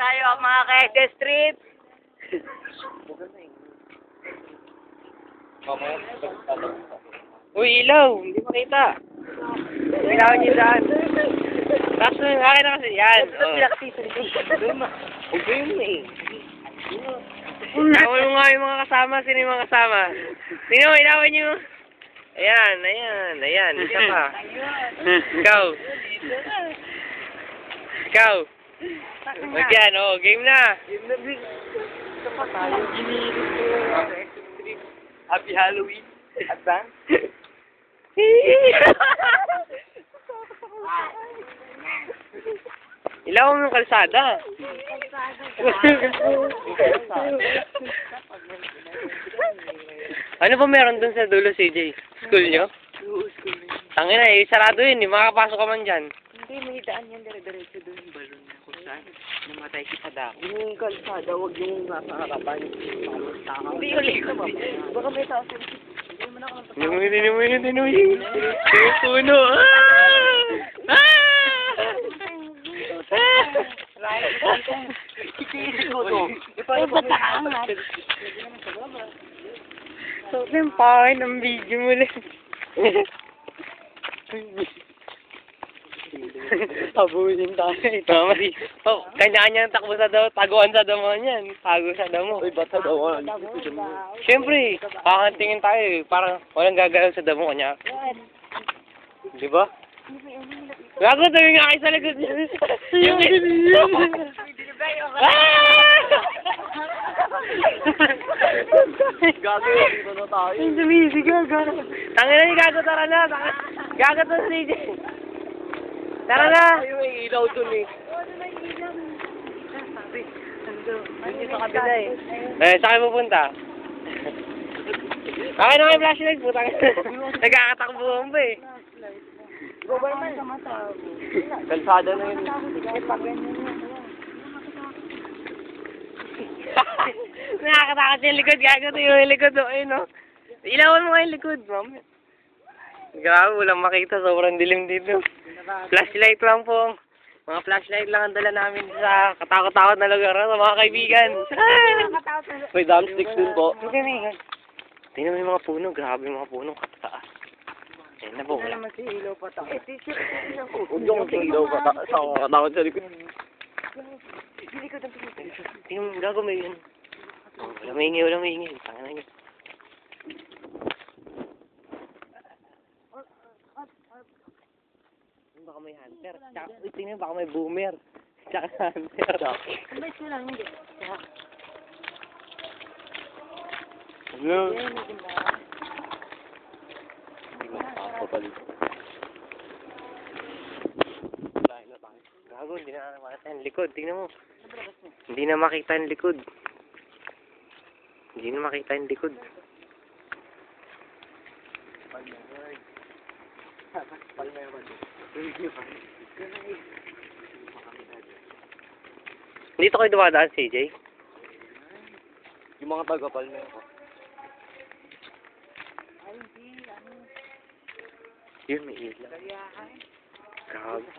tayo mga ka Street. Uy, ilaw! Hindi makita. Kailangan niyo daan. Tapos na, akin na kasi. Yan. Oh. Huwag ko yun eh. Ilawan mo nga yung mga kasama. Sino yung mga kasama? Sino? Ilawan niyo. Ayan, ayan, ayan. Isa pa. Ikaw. Ikaw. Wag yan, oh. Game na. Happy Halloween. Advance. Ilaw mo yung kalsada. ano ba meron dun sa dulo, CJ? School nyo? Tangina eh, sarado yun, eh. makakapasok ka man dyan. Hindi, may daan yan dire-diretso yung balon na namatay si Padako. Yung kalsada, wag yung nasa harapan. Hindi yung likod. Baka may tao sa Hindi mo na ako ng Tinuwi, tinuwi, tinuwi. Yung puno. Ah! Ah! Ba't nakaangat? So, yung pangit ng video mo lang. Habulin tayo. Tama di. Oh, kanya-kanya ang takbo sa damo. Taguan sa damo niyan. Tago sa damo. Uy, ba't sa damo? Siyempre, kakantingin tayo eh. Parang walang gagalaw sa damo kanya. Di ba? Gago, tayo nga kayo sa likod niya. Yung Gago, dito na tayo. Yung sumisigaw, gago. Tangin na ni Gago, tara na. Tanga- Gago to si. Tara na. Yung ilaw dun eh. Hindi sa kabila eh. Eh, saan kayo pupunta? Akin na kayo flashlight, putang Nagkakatakbo ba eh. Government. Kalsada na yun. Eh, pag ganyan. Nakakatakot yung likod, gago to yung likod, oh, ayun, oh. Ilawan mo nga yung likod, ma'am. Grabe, walang makita, sobrang dilim dito. Flashlight lang po. Mga flashlight lang ang dala namin sa katakot-takot na lugar sa mga kaibigan. May thumbsticks din po. Tingnan mo yung mga puno, grabe yung mga puno, katataas. Ayun na po, Wala naman si Ilaw pa ta. Teacher, Huwag yung ilaw pa, sa ako katakot sa likod. Tingnan mo, gago may yun. Oh, wala maingay, wala maingay. Tanga na yun. Baka may hunter. Tsaka, uy, tingnan mo, baka may boomer. Tsaka hunter. May sila, hindi. Hello? Eh, may ganda. Gago, hindi na makita yung likod. Tingnan mo. Hindi na makita yung likod. Hindi na makita yung likod. Dito kayo dumadaan, CJ? Yung mga taga-palme ko. Yun, may ilaw. Grabe.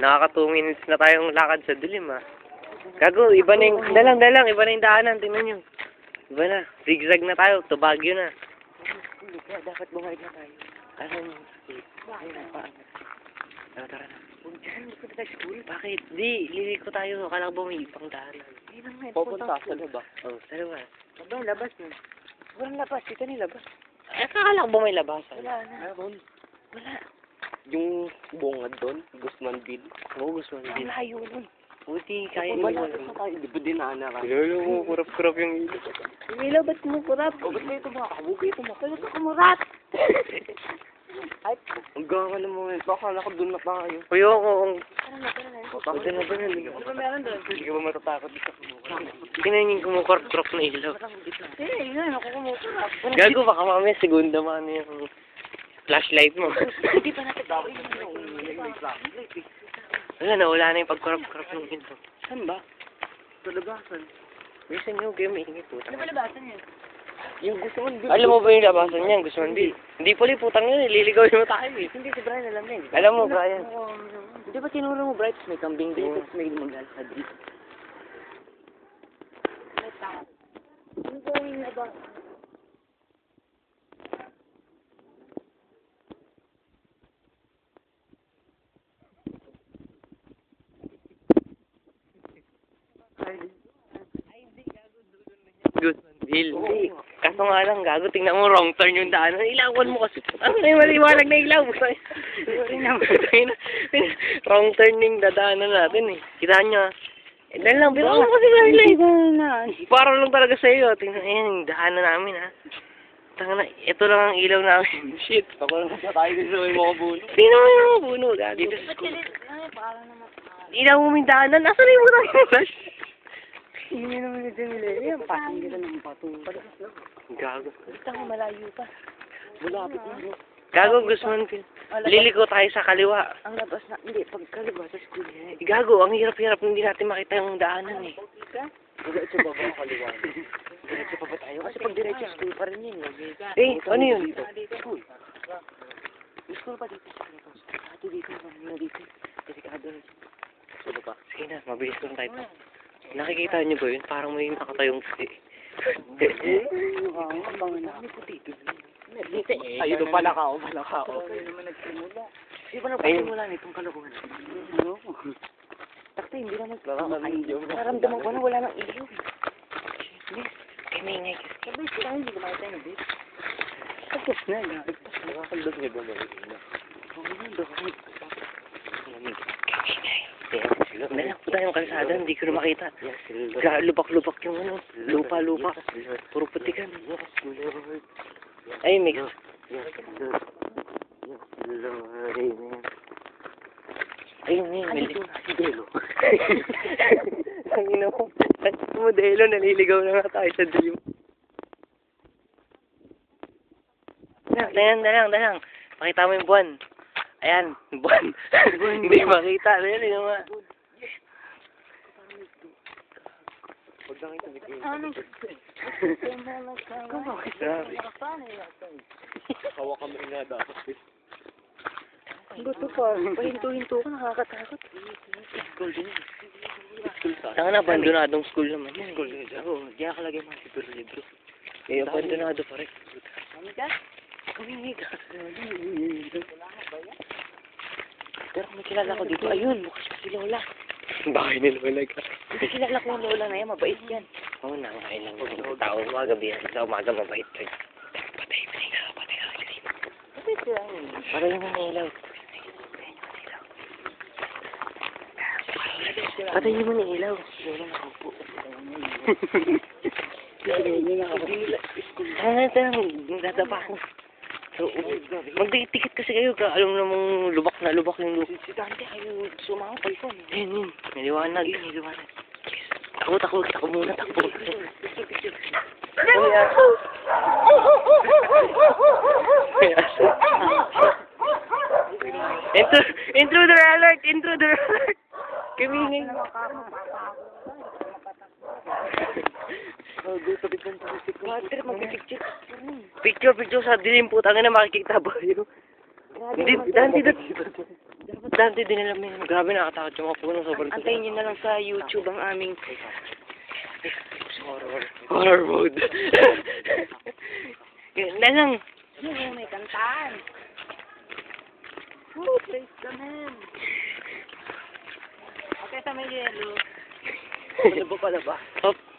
Nakaka 2 minutes na tayong lakad sa dilim ah. Gago, iba na yung, dalang, dalang, iba na yung daanan, tingnan nyo. Iba na, zigzag na tayo, to Baguio na. Kaya dapat buhay na tayo. Ano yung Ayun na, paan. Tara, tara na. Diyan, likod sa school. Bakit? Di, liliko tayo, akala ko ba may daanan. Ayun ang nga. Pupunta sa labas. Oo, oh, sa labas. Aba, labas na. Walang labas. Dito ni labas. Eh, akala ko ba may labasan? Wala na. Meron. Wala. Yung bungad doon, Guzmanville. Oo, Ang Guzmanville. layo nun. Buti, kaya Wala. mo. Wala. Di ba dinaanan ka? Lolo mo, kurap-kurap yung ilo. Yung ilaw, ba't kumukurap? O, ba't kayo tumakbo? Huwag kayo. Wala ka kumurat. Ay, Ang gawa ng mga ito. Akala ko doon na tayo. Uy, oo. ano na, ano na. Buti na ba yan? Di ba meron doon? Hindi ka ba matatakot sa kumukurap? Tingnan yung kumukurap-kurap na ilaw. Eh, yun, ako kumukurap. Gago, baka mamaya segunda man yung flashlight mo. Hindi pa natin tao yun. Wala na, wala na yung pagkurap-kurap ng ito. Saan ba? Sa labasan. Bilisan nyo, kayo maingit po. Ano ba labasan yun? Yung gusto mo, Alam mo ba yung labasan niyan? Gusto mo hindi? Hindi pala yung putang yun. Liligaw mo tayo eh. Hindi, si Brian alam yan. Alam mo, Brian. Di ba tinuro mo, Brian? May kambing dito, tapos may maglalakad dito. Ang gawin na ba? Guzman Hill. Kaso nga lang, gago, tingnan mo, wrong turn yung daanan. Ilawan mo kasi. Ano na yung maliwanag na ilaw? wrong turn yung dadaanan natin eh. Kita nyo ah. Eh, dahil lang, biro mo kasi na. Para lang talaga sa iyo. Tingnan, ayan, yung daanan namin ha. Tanga na, ito lang ang ilaw namin. Shit. Ako lang sa tayo dito may mga bulo. Tingnan mo yung mga puno, gago. Dito sa school. Ilaw mo yung daanan. Nasaan na yung mga flash? Hindi naman ito nila. Yan, pating kita ng patong. Gago. Basta ko malayo pa. Malapit na. Gago, Guzman Hill. Liliko tayo sa kaliwa. Ang labas na, hindi, pagkaliba sa school eh. Gago, ang hirap-hirap hindi natin makita yung daanan eh. Diretso ba ba kaliwa? Diretso pa ba tayo? Kasi pag diretso school pa rin yun. Eh, ano yun? School. School pa dito sa. Ate dito, ano dito. Kasi pa? Sige na, mabilis lang tayo. Nakikita niyo ba yun? Parang may nakatayong puti. Ang mga na. May puti dito. Ay, ito pala ka, o pala ka, o. naman nagsimula. Di ba nagsimula nitong kalokohan? Ano? Takta, hindi naman. Naramdaman ko na wala nang ilaw. Yes, kay may ingay. Sabay sila, hindi ko makita yung bit. Tapos na. Nakakaldog niya ba ba? Oo, yun, doon. Nalang po tayong kalsada, hindi ko na makita. Lubak-lubak yung ano, lupa-lupa. Puro putikan. Ay, mix. Ayun, yun. May Si Delo. Ang ino ko. Modelo, naliligaw na nga tayo sa. Dalang, dalang, dalang, dalang. Pakita mo yung buwan. Ayan, buwan. Hindi makita. Ayan, yun nga. Ano? Grabe. Hawa kami nga dapat. Gusto pa. Pahinto-hinto ko, nakakatakot. School din. School sa na, abandonadong school naman. School din. Oo, di nakalagay mga libro-libro. Eh, abandonado pa rin. Kami ka? Kami ka. Pero may kilala ko dito. Ayun, bukas pa si Lola. Bakit nilulag ka? Hindi kilala ko yung Lola na yan. Mabait yan. Oo, oh, nangain lang yung tao. Umaga biya. Sa umaga mabait rin. Patay mo na ilaw. Patay mo na ilaw. Mabait sila. Patay mo na ilaw. Patay mo na ilaw. Lola nakaupo. Ano na dadapa ko. So, magdikit kasi kayo. Ka, alam namang lubak na lubak yung lupa. Si Dante ayaw sumama pa ikaw. Ayun yun. Naliwanag. Naliwanag. Takbo, takbo. Takbo muna. Takbo. Kuya. Kuya. Intro, intruder alert! Intruder alert! Mag-picture. Picture, picture sa dilim po. Tanga na makikita ba yun? Hindi, Dante, Dante din alam yun. Grabe nakakatakot yung mga puno. Sobrang Antayin nyo na lang sa YouTube ang aming horror. Horror mode. Ganda lang. Ano may kantaan? Oh, praise the man. Okay, sa may yelo. Ano ba pala ba? Hop.